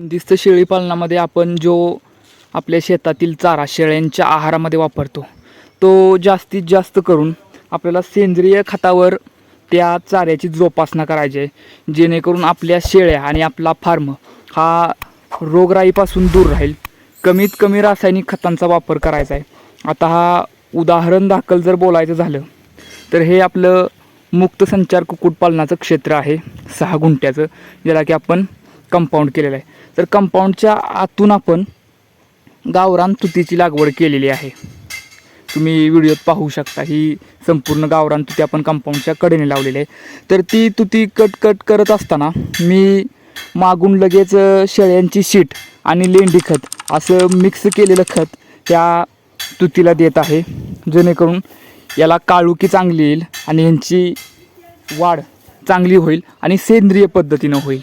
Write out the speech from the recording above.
दिस्त शेळी पालनामध्ये आपण जो आपल्या शेतातील चारा शेळ्यांच्या आहारामध्ये वापरतो तो जास्तीत जास्त करून आपल्याला सेंद्रिय खतावर त्या चाऱ्याची जोपासना करायची आहे. जेणेकरून आपल्या शेळ्या आणि आपला फार्म हा रोगराईपासून दूर राहील. कमीत कमी रासायनिक खतांचा वापर करायचा आहे. आता हा उदाहरण दाखल जर बोलायचं झालं तर हे आपलं मुक्त संचार कुक्कुटपालनाचं क्षेत्र आहे सहा गुंठ्याचं ज्याला की आपण कंपाऊंड केलेलं आहे. तर कंपाऊंडच्या आतून आपण गावरान तुतीची लागवड केलेली आहे. तुम्ही व्हिडिओत पाहू शकता ही संपूर्ण गावरान तुती आपण कंपाऊंडच्या कडेने लावलेली आहे. तर ती तुती कट कट करत असताना मी मागून लगेच शेळ्यांची शीट आणि लेंडी खत असं मिक्स केलेलं खत त्या तुतीला देत आहे. जेणेकरून याला काळुकी चांगली येईल आणि यांची वाढ चांगली होईल आणि सेंद्रिय पद्धतीनं होईल.